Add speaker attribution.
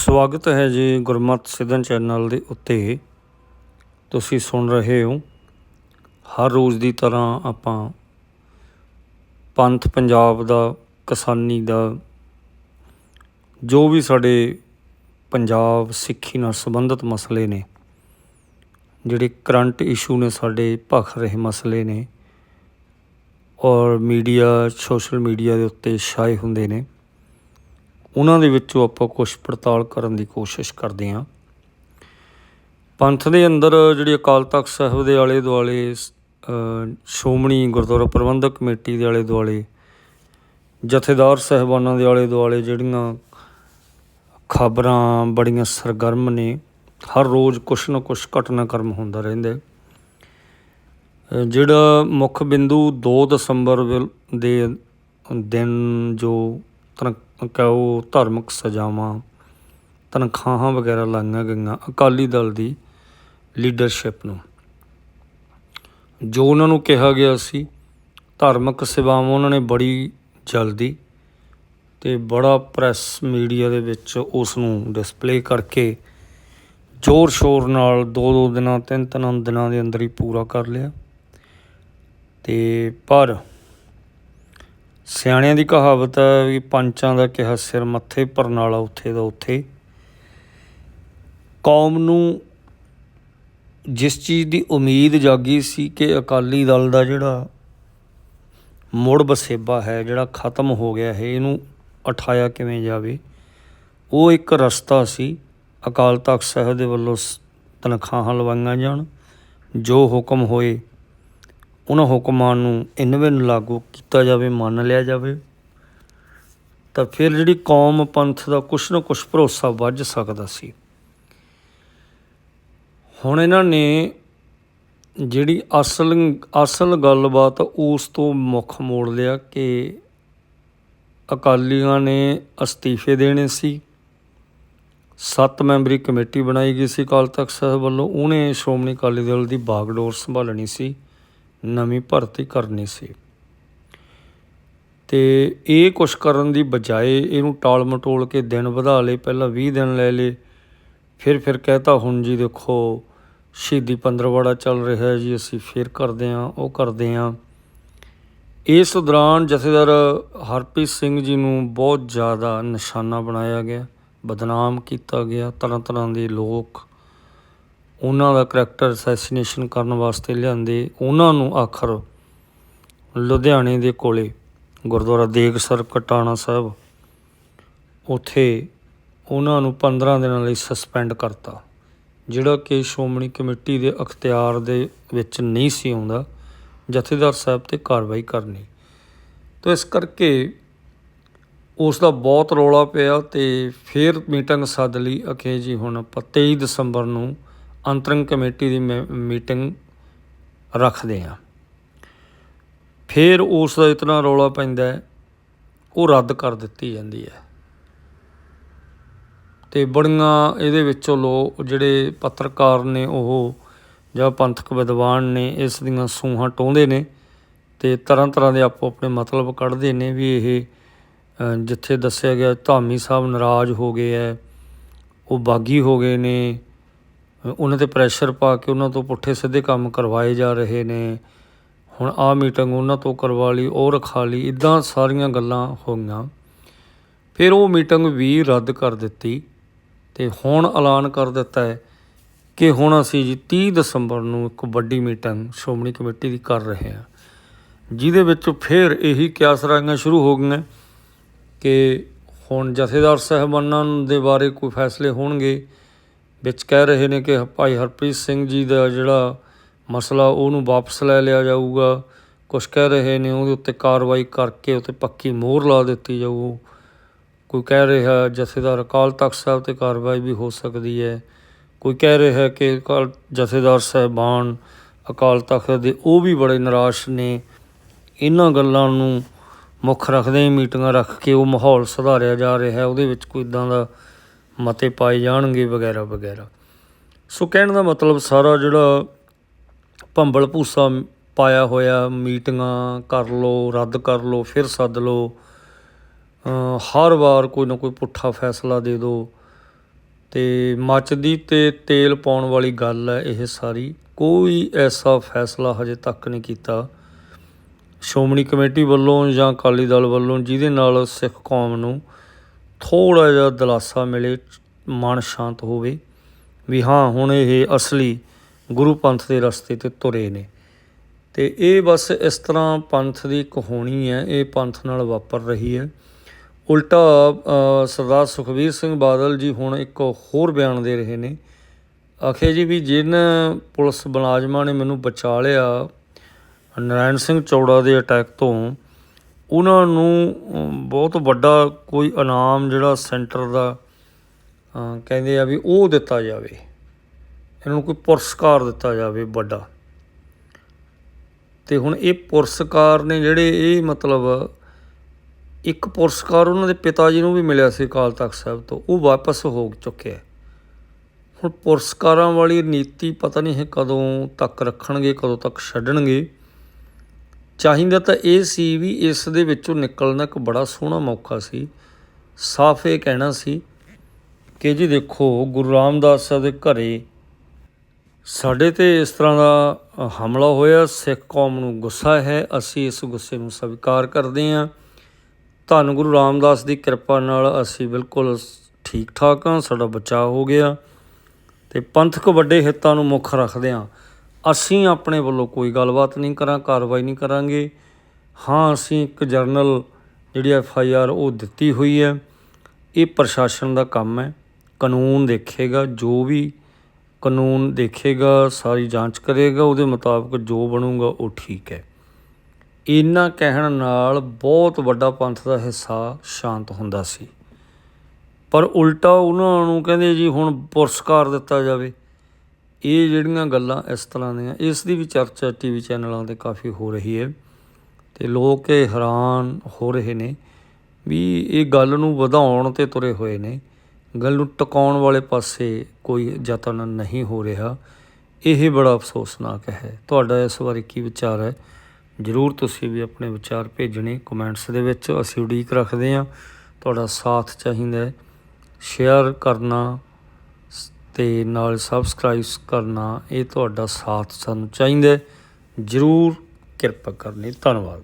Speaker 1: ਸਵਾਗਤ ਹੈ ਜੀ ਗੁਰਮਤ ਸਿੱਧਨ ਚੈਨਲ ਦੇ ਉੱਤੇ। ਤੁਸੀਂ ਸੁਣ ਰਹੇ ਹੋ ਹਰ ਰੋਜ਼ ਦੀ ਤਰ੍ਹਾਂ ਆਪਾਂ ਪੰਥ ਪੰਜਾਬ ਦਾ, ਕਿਸਾਨੀ ਦਾ, ਜੋ ਵੀ ਸਾਡੇ ਪੰਜਾਬ ਸਿੱਖੀ ਨਾਲ ਸੰਬੰਧਿਤ ਮਸਲੇ ਨੇ, ਜਿਹੜੇ ਕਰੰਟ ਇਸ਼ੂ ਨੇ ਸਾਡੇ ਭਖ ਰਹੇ ਮਸਲੇ ਨੇ, ਔਰ ਮੀਡੀਆ, ਸੋਸ਼ਲ ਮੀਡੀਆ ਦੇ ਉੱਤੇ ਛਾਏ ਹੁੰਦੇ ਨੇ ਉਹਨਾਂ ਦੇ ਵਿੱਚੋਂ ਆਪਾਂ ਕੁਝ ਪੜਤਾਲ ਕਰਨ ਦੀ ਕੋਸ਼ਿਸ਼ ਕਰਦੇ ਹਾਂ। ਪੰਥ ਦੇ ਅੰਦਰ ਜਿਹੜੀ ਅਕਾਲ ਤਖਤ ਸਾਹਿਬ ਦੇ ਆਲੇ ਦੁਆਲੇ ਅ, ਸ਼੍ਰੋਮਣੀ ਗੁਰਦੁਆਰਾ ਪ੍ਰਬੰਧਕ ਕਮੇਟੀ ਦੇ ਆਲੇ ਦੁਆਲੇ ਜਥੇਦਾਰ ਸਾਹਿਬਾਨਾਂ ਦੇ ਆਲੇ ਦੁਆਲੇ ਜਿਹੜੀਆਂ ਖਬਰਾਂ ਬੜੀਆਂ ਸਰਗਰਮ ਨੇ ਹਰ ਰੋਜ਼ ਕੁਛ ਨਾ ਕੁਛ ਘਟਨਾਕ੍ਰਮ ਹੁੰਦਾ ਰਹਿੰਦਾ ਜਿਹੜਾ ਮੁੱਖ ਬਿੰਦੂ 2 ਦਸੰਬਰ ਦੇ ਦਿਨ ਜੋ ਤਨ ਕਹੋ ਧਾਰਮਿਕ ਸਜ਼ਾਵਾਂ, ਤਨਖਾਹਾਂ ਵਗੈਰਾ ਲਾਈਆਂ ਗਈਆਂ ਅਕਾਲੀ ਦਲ ਦੀ ਲੀਡਰਸ਼ਿਪ ਨੂੰ। ਜੋ ਉਹਨਾਂ ਨੂੰ ਕਿਹਾ ਗਿਆ ਸੀ, ਧਾਰਮਿਕ ਸੇਵਾਵਾਂ ਉਹਨਾਂ ਨੇ ਬੜੀ ਜਲਦੀ ਤੇ ਬੜਾ ਪ੍ਰੈਸ ਮੀਡੀਆ ਦੇ ਵਿੱਚ ਉਸ ਨੂੰ ਡਿਸਪਲੇ ਕਰਕੇ ਜ਼ੋਰ ਸ਼ੋਰ ਨਾਲ ਦੋ ਦੋ ਦਿਨਾਂ ਤਿੰਨ ਤਿੰਨ ਦਿਨਾਂ ਦੇ ਅੰਦਰ ਹੀ ਪੂਰਾ ਕਰ ਲਿਆ। ਤੇ ਪਰ ਸਿਆਣਿਆਂ ਦੀ ਕਹਾਵਤ ਹੈ ਵੀ ਪੰਚਾਂ ਦਾ ਕਿਹਾ ਸਿਰ ਮੱਥੇ ਭਰਨ ਵਾਲਾ ਉੱਥੇ ਦਾ ਉੱਥੇ। ਕੌਮ ਨੂੰ ਜਿਸ ਚੀਜ਼ ਦੀ ਉਮੀਦ ਜਾਗੀ ਸੀ ਕਿ ਅਕਾਲੀ ਦਲ ਦਾ ਜਿਹੜਾ ਮੁੜ ਬਸੇਬਾ ਹੈ, ਜਿਹੜਾ ਖਤਮ ਹੋ ਗਿਆ ਹੈ, ਇਹਨੂੰ ਉਠਾਇਆ ਕਿਵੇਂ ਜਾਵੇ, ਉਹ ਇੱਕ ਰਸਤਾ ਸੀ। ਅਕਾਲ ਤਖਤ ਸਾਹਿਬ ਦੇ ਵੱਲੋਂ ਸ- ਤਨਖਾਹਾਂ ਲਵਾਈਆਂ ਜਾਣ, ਜੋ ਹੁਕਮ ਹੋਏ ਉਹਨਾਂ ਹੁਕਮਾਂ ਨੂੰ ਇਨਵੇਂ ਲਾਗੂ ਕੀਤਾ ਜਾਵੇ, ਮੰਨ ਲਿਆ ਜਾਵੇ, ਤਾਂ ਫਿਰ ਜਿਹੜੀ ਕੌਮ ਪੰਥ ਦਾ ਕੁਛ ਨਾ ਕੁਛ ਭਰੋਸਾ ਵੱਜ ਸਕਦਾ ਸੀ। ਹੁਣ ਇਹਨਾਂ ਨੇ ਜਿਹੜੀ ਅਸਲ ਅਸਲ ਗੱਲਬਾਤ ਉਸ ਤੋਂ ਮੁੱਖ ਮੋੜ ਲਿਆ ਕਿ ਅਕਾਲੀਆਂ ਨੇ ਅਸਤੀਫੇ ਦੇਣੇ ਸੀ। ਸੱਤ ਮੈਂਬਰੀ ਕਮੇਟੀ ਬਣਾਈ ਗਈ ਸੀ ਅਕਾਲ ਤਖਤ ਸਾਹਿਬ ਵੱਲੋਂ, ਉਹਨੇ ਸ਼੍ਰੋਮਣੀ ਅਕਾਲੀ ਦਲ ਦੀ ਬਾਗਡੋਰ ਸੰਭਾਲਣੀ ਸੀ। ਨਵੀਂ ਭਰਤੀ ਕਰਨੀ ਸੀ। ਤੇ ਇਹ ਕੁਛ ਕਰਨ ਦੀ ਬਜਾਏ ਇਹਨੂੰ ਟਾਲ ਮਟੋਲ ਕੇ ਦਿਨ ਵਧਾ ਲਏ, ਪਹਿਲਾਂ 20 ਦਿਨ ਲੈ ਲਏ। ਫਿਰ ਫਿਰ ਕਹਤਾ, ਹੁਣ ਜੀ ਦੇਖੋ, ਸ਼ਹੀਦੀ ਪੰਦਰਵਾੜਾ ਚੱਲ ਰਿਹਾ ਹੈ ਜੀ, ਅਸੀਂ ਫਿਰ ਕਰਦੇ ਹਾਂ, ਉਹ ਕਰਦੇ ਹਾਂ। ਇਸ ਦੌਰਾਨ ਜਥੇਦਾਰ ਹਰਪ੍ਰੀਤ ਸਿੰਘ ਜੀ ਨੂੰ ਬਹੁਤ ਜ਼ਿਆਦਾ ਨਿਸ਼ਾਨਾ ਬਣਾਇਆ ਗਿਆ, ਬਦਨਾਮ ਕੀਤਾ ਗਿਆ ਤਰ੍ਹਾਂ ਤਰ੍ਹਾਂ ਦੇ ਲੋਕ ਉਹਨਾਂ ਦਾ ਕਰੈਕਟਰ ਅਸੈਸੀਨੇਸ਼ਨ ਕਰਨ ਵਾਸਤੇ ਲਿਆਂਦੇ, ਉਹਨਾਂ ਨੂੰ ਆਖਰ ਲੁਧਿਆਣੇ ਦੇ ਕੋਲੇ, ਗੁਰਦੁਆਰਾ ਦੇਗਸਰ ਕਟਾਣਾ ਸਾਹਿਬ, ਉਥੇ ਉਹਨਾਂ ਨੂੰ 15 ਦਿਨਾਂ ਲਈ ਸਸਪੈਂਡ ਕਰਤਾ। ਜਿਹੜਾ ਕਿ ਸ਼੍ਰੋਮਣੀ ਕਮੇਟੀ ਦੇ ਅਖਤਿਆਰ ਦੇ ਵਿੱਚ ਨਹੀਂ ਸੀ ਆਉਂਦਾ, ਜਥੇਦਾਰ ਸਾਹਿਬ ਤੇ ਕਾਰਵਾਈ ਕਰਨੀ। ਤਾਂ ਇਸ ਕਰਕੇ ਉਸ ਦਾ ਬਹੁਤ ਰੌਲਾ ਪਿਆ ਤੇ ਫਿਰ ਮੀਟਿੰਗ ਸੱਦ ਲਈ। ਅਖੇ ਜੀ, ਹੁਣ ਆਪਾਂ 23 ਦਸੰਬਰ ਨੂੰ ਅੰਤਰੰਗ ਕਮੇਟੀ ਦੀ ਮੀ- ਮੀਟਿੰਗ ਰੱਖਦੇ ਹਾਂ। ਫਿਰ ਉਸ ਦਾ ਇਤਨਾ ਰੌਲਾ ਪੈਂਦਾ ਉਹ ਰੱਦ ਕਰ ਦਿੱਤੀ ਜਾਂਦੀ ਹੈ। ਤੇ ਬੜੀਆਂ ਇਹਦੇ ਵਿੱਚੋਂ ਲੋਕ ਜਿਹੜੇ ਪੱਤਰਕਾਰ ਨੇ ਉਹ ਜਾਂ ਪੰਥਕ ਵਿਦਵਾਨ ਨੇ, ਇਸ ਦੀਆਂ ਸੂਹਾਂ ਟੋਂਦੇ ਨੇ ਤੇ ਤਰ੍ਹਾਂ ਤਰ੍ਹਾਂ ਦੇ ਆਪੋ ਆਪਣੇ ਮਤਲਬ ਕੱਢਦੇ ਨੇ ਵੀ ਇਹ ਜਿੱਥੇ ਦੱਸਿਆ ਗਿਆ ਧਾਮੀ ਸਾਹਿਬ ਨਾਰਾਜ਼ ਹੋ ਗਏ ਐ ਉਹ ਬਾਗੀ ਹੋ ਗਏ ਨੇ ਉਹਨਾਂ ਤੇ ਪ੍ਰੈਸ਼ਰ ਪਾ ਕੇ ਉਹਨਾਂ ਤੋਂ ਪੁੱਠੇ ਸਿੱਧੇ ਕੰਮ ਕਰਵਾਏ ਜਾ ਰਹੇ ਨੇ। ਹੁਣ ਆਹ ਮੀਟਿੰਗ ਉਹਨਾਂ ਤੋਂ ਕਰਵਾ ਲਈ, ਉਹ ਰਖਾ ਲਈ ਇਦਾਂ ਸਾਰੀਆਂ ਗੱਲਾਂ ਹੋਈਆਂ। ਫਿਰ ਉਹ ਮੀਟਿੰਗ ਵੀ ਰੱਦ ਕਰ ਦਿੱਤੀ ਤੇ ਹੁਣ ਐਲਾਨ ਕਰ ਦਿੱਤਾ ਹੈ ਕਿ ਹੁਣ ਅਸੀਂ ਜੀ 30 ਦਸੰਬਰ ਨੂੰ ਇੱਕ ਵੱਡੀ ਮੀਟਿੰਗ ਸ਼੍ਰੋਮਣੀ ਕਮੇਟੀ ਦੀ ਕਰ ਰਹੇ ਹਾਂ। ਜਿਹਦੇ ਵਿੱਚ ਫਿਰ ਇਹੀ ਕਿਆਸਰਾਈਆਂ ਸ਼ੁਰੂ ਹੋ ਗਈਆਂ ਕਿ ਹੁਣ ਜਥੇਦਾਰ ਸਾਹਿਬਾਨਾਂ ਦੇ ਬਾਰੇ ਕੋਈ ਫੈਸਲੇ ਹੋਣਗੇ ਵਿੱਚ ਕਹਿ ਰਹੇ ਨੇ ਕਿ ਭਾਈ ਹਰਪ੍ਰੀਤ ਸਿੰਘ ਜੀ ਦਾ ਜਿਹੜਾ ਮਸਲਾ, ਉਹਨੂੰ ਵਾਪਸ ਲੈ ਲਿਆ ਜਾਊਗਾ। ਕੁਝ ਕਹਿ ਰਹੇ ਨੇ ਉਹਦੇ ਉੱਤੇ ਕਾਰਵਾਈ ਕਰਕੇ ਉੱਤੇ ਪੱਕੀ ਮੋਹਰ ਲਾ ਦਿੱਤੀ ਜਾਊ। ਕੋਈ ਕਹਿ ਰਿਹਾ ਜਥੇਦਾਰ ਅਕਾਲ ਤਖਤ ਸਾਹਿਬ ਤੇ ਕਾਰਵਾਈ ਵੀ ਹੋ ਸਕਦੀ ਹੈ। ਕੋਈ ਕਹਿ ਰਿਹਾ ਕਿ ਅਕਾਲ ਜਥੇਦਾਰ ਸਾਹਿਬਾਨ ਅਕਾਲ ਤਖਤ ਦੇ ਉਹ ਵੀ ਬੜੇ ਨਿਰਾਸ਼ ਨੇ। ਇਹਨਾਂ ਗੱਲਾਂ ਨੂੰ ਮੁੱਖ ਰੱਖਦੇ ਮੀਟਿੰਗਾਂ ਰੱਖ ਕੇ ਉਹ ਮਾਹੌਲ ਸੁਧਾਰਿਆ ਜਾ ਰਿਹਾ ਹੈ। ਉਹਦੇ ਵਿੱਚ ਕੋਈ ਇਦਾਂ ਦਾ ਮਤੇ ਪਾਏ ਜਾਣਗੇ ਵਗੈਰਾ ਵਗੈਰਾ। ਸੋ ਕਹਿਣ ਦਾ ਮਤਲਬ ਸਾਰਾ ਜਿਹੜਾ ਭੰਬਲ ਭੂਸਾ ਪਾਇਆ ਹੋਇਆ, ਮੀਟਿੰਗਾਂ ਕਰ ਲਓ, ਰੱਦ ਕਰ ਲਓ, ਫਿਰ ਸੱਦ ਲਓ ਹਰ ਵਾਰ ਕੋਈ ਨਾ ਕੋਈ ਪੁੱਠਾ ਫੈਸਲਾ ਦੇ ਦਿਓ। ਤੇ ਮੱਚਦੀ ਤੇ ਤੇਲ ਪਾਉਣ ਵਾਲੀ ਗੱਲ ਹੈ ਇਹ ਸਾਰੀ। ਕੋਈ ਐਸਾ ਫੈਸਲਾ ਹਜੇ ਤੱਕ ਨਹੀਂ ਕੀਤਾ। ਸ਼੍ਰੋਮਣੀ ਕਮੇਟੀ ਵੱਲੋਂ ਜਾਂ ਅਕਾਲੀ ਦਲ ਵੱਲੋਂ ਜਿਹਦੇ ਨਾਲ ਸਿੱਖ ਕੌਮ ਨੂੰ ਥੋੜਾ ਜਿਹਾ ਦਿਲਾਸਾ ਮਿਲੇ, ਮਨ ਸ਼ਾਂਤ ਹੋਵੇ, ਵੀ ਹਾਂ, ਹੁਣ ਇਹ ਅਸਲੀ ਗੁਰੂ ਪੰਥ ਦੇ ਰਸਤੇ ਤੇ ਤੁਰੇ ਨੇ। ਤੇ ਇਹ ਬਸ ਇਸ ਤਰ੍ਹਾਂ ਪੰਥ ਦੀ ਕਹਾਣੀ ਹੈ, ਇਹ ਪੰਥ ਨਾਲ ਵਾਪਰ ਰਹੀ ਹੈ। ਉਲਟਾ ਸਰਦਾਰ ਸੁਖਬੀਰ ਸਿੰਘ ਬਾਦਲ ਜੀ ਹੁਣ ਇੱਕ ਹੋਰ ਬਿਆਨ ਦੇ ਰਹੇ ਨੇ। ਆਖੇ ਜੀ ਵੀ ਜਿਨ ਪੁਲਿਸ ਮੁਲਾਜ਼ਮਾਂ ਨੇ ਮੈਨੂੰ ਬਚਾ ਲਿਆ ਨਰਾਇਣ ਸਿੰਘ ਚੌੜਾ ਦੇ ਅਟੈਕ ਤੋਂ ਉਹਨਾਂ ਨੂੰ ਬਹੁਤ ਵੱਡਾ ਕੋਈ ਇਨਾਮ ਜਿਹੜਾ ਸੈਂਟਰ ਦਾ ਕਹਿੰਦੇ ਆ ਵੀ ਉਹ ਦਿੱਤਾ ਜਾਵੇ। ਇਹਨਾਂ ਨੂੰ ਕੋਈ ਪੁਰਸਕਾਰ ਦਿੱਤਾ ਜਾਵੇ ਵੱਡਾ। ਤੇ ਹੁਣ ਇਹ ਪੁਰਸਕਾਰ ਨੇ ਜਿਹੜੇ ਇਹ ਮਤਲਬ ਇੱਕ ਪੁਰਸਕਾਰ ਉਹਨਾਂ ਦੇ ਪਿਤਾ ਜੀ ਨੂੰ ਵੀ ਮਿਲਿਆ ਸੀ ਅਕਾਲ ਤਖਤ ਸਾਹਿਬ ਤੋਂ, ਉਹ ਵਾਪਸ ਹੋ ਚੁੱਕਿਆ। ਹੁਣ ਪੁਰਸਕਾਰਾਂ ਵਾਲੀ ਨੀਤੀ ਪਤਾ ਨਹੀਂ ਇਹ ਕਦੋਂ ਤੱਕ ਰੱਖਣਗੇ, ਕਦੋਂ ਤੱਕ ਛੱਡਣਗੇ। ਚਾਹੀਦਾ ਤਾਂ ਇਹ ਸੀ ਵੀ ਇਸ ਦੇ ਵਿੱਚੋਂ ਨਿਕਲਣਾ ਇੱਕ ਬੜਾ ਸੋਹਣਾ ਮੌਕਾ ਸੀ। ਸਾਫ਼ ਇਹ ਕਹਿਣਾ ਸੀ ਕਿ ਜੀ ਦੇਖੋ, ਗੁਰੂ ਰਾਮਦਾਸ ਸਾਹਿਬ ਦੇ ਘਰੇ ਸਾਡੇ ਤੇ ਇਸ ਤਰ੍ਹਾਂ ਦਾ ਹਮਲਾ ਹੋਇਆ, ਸਿੱਖ ਕੌਮ ਨੂੰ ਗੁੱਸਾ ਹੈ, ਅਸੀਂ ਇਸ ਗੁੱਸੇ ਨੂੰ ਸਵੀਕਾਰ ਕਰਦੇ ਹਾਂ। ਧੰਨ ਗੁਰੂ ਰਾਮਦਾਸ ਦੀ ਕਿਰਪਾ ਨਾਲ ਅਸੀਂ ਬਿਲਕੁਲ ਠੀਕ ਠਾਕ ਹਾਂ, ਸਾਡਾ ਬਚਾਅ ਹੋ ਗਿਆ ਤੇ ਪੰਥਕ ਵੱਡੇ ਹਿੱਤਾਂ ਨੂੰ ਮੁੱਖ ਰੱਖਦੇ ਹਾਂ। ਅਸੀਂ ਆਪਣੇ ਵੱਲੋਂ ਕੋਈ ਗੱਲਬਾਤ ਨਹੀਂ ਕਰਾਂ, ਕਾਰਵਾਈ ਨਹੀਂ ਕਰਾਂਗੇ। ਹਾਂ, ਅਸੀਂ ਇੱਕ ਜਰਨਲ ਜਿਹੜੀ ਐਫ ਆਈ ਆਰ ਉਹ ਦਿੱਤੀ ਹੋਈ ਹੈ। ਇਹ ਪ੍ਰਸ਼ਾਸਨ ਦਾ ਕੰਮ ਹੈ। ਕਾਨੂੰਨ ਦੇਖੇਗਾ, ਜੋ ਵੀ ਕਾਨੂੰਨ ਦੇਖੇਗਾ, ਸਾਰੀ ਜਾਂਚ ਕਰੇਗਾ, ਉਹਦੇ ਮੁਤਾਬਕ ਜੋ ਬਣੂਗਾ ਉਹ ਠੀਕ ਹੈ। ਇਹਨਾਂ ਕਹਿਣ ਨਾਲ ਬਹੁਤ ਵੱਡਾ ਪੰਥ ਦਾ ਹਿੱਸਾ ਸ਼ਾਂਤ ਹੁੰਦਾ ਸੀ। ਪਰ ਉਲਟਾ ਉਹਨਾਂ ਨੂੰ ਕਹਿੰਦੇ ਜੀ ਹੁਣ ਪੁਰਸਕਾਰ ਦਿੱਤਾ ਜਾਵੇ। ਇਹ ਜਿਹੜੀਆਂ ਗੱਲਾਂ ਇਸ ਤਰ੍ਹਾਂ ਦੀਆਂ, ਇਸ ਦੀ ਵੀ ਚਰਚਾ ਟੀਵੀ ਚੈਨਲਾਂ ਤੇ ਕਾਫੀ ਹੋ ਰਹੀ ਹੈ ਤੇ ਲੋਕ ਇਹ ਹੈਰਾਨ ਹੋ ਰਹੇ ਨੇ ਵੀ ਇਹ ਗੱਲ ਨੂੰ ਵਧਾਉਣ ਤੇ ਤੁਰੇ ਹੋਏ ਨੇ। ਗੱਲ ਨੂੰ ਟਿਕਾਉਣ ਵਾਲੇ ਪਾਸੇ ਕੋਈ ਯਤਨ ਨਹੀਂ ਹੋ ਰਿਹਾ। ਇਹ ਬੜਾ ਅਫਸੋਸਨਾਕ ਹੈ। ਤੁਹਾਡਾ ਇਸ ਬਾਰੇ ਕੀ ਵਿਚਾਰ ਹੈ? ਜਰੂਰ ਤੁਸੀਂ ਵੀ ਆਪਣੇ ਵਿਚਾਰ ਭੇਜਣੇ ਕਮੈਂਟਸ ਦੇ ਵਿੱਚ। ਅਸੀਂ ਉਡੀਕ ਰੱਖਦੇ ਹਾਂ। ਤੁਹਾਡਾ ਸਾਥ ਚਾਹੀਦਾ ਹੈ। ਸ਼ੇਅਰ ਕਰਨਾ ਤੇ ਨਾਲ ਸਬਸਕ੍ਰਾਈਬ ਕਰਨਾ ਇਹ ਤੁਹਾਡਾ ਸਾਥ ਸਾਨੂੰ ਚਾਹੀਦਾ ਜਰੂਰ ਕਿਰਪਾ ਕਰਨੀ। ਧੰਨਵਾਦ।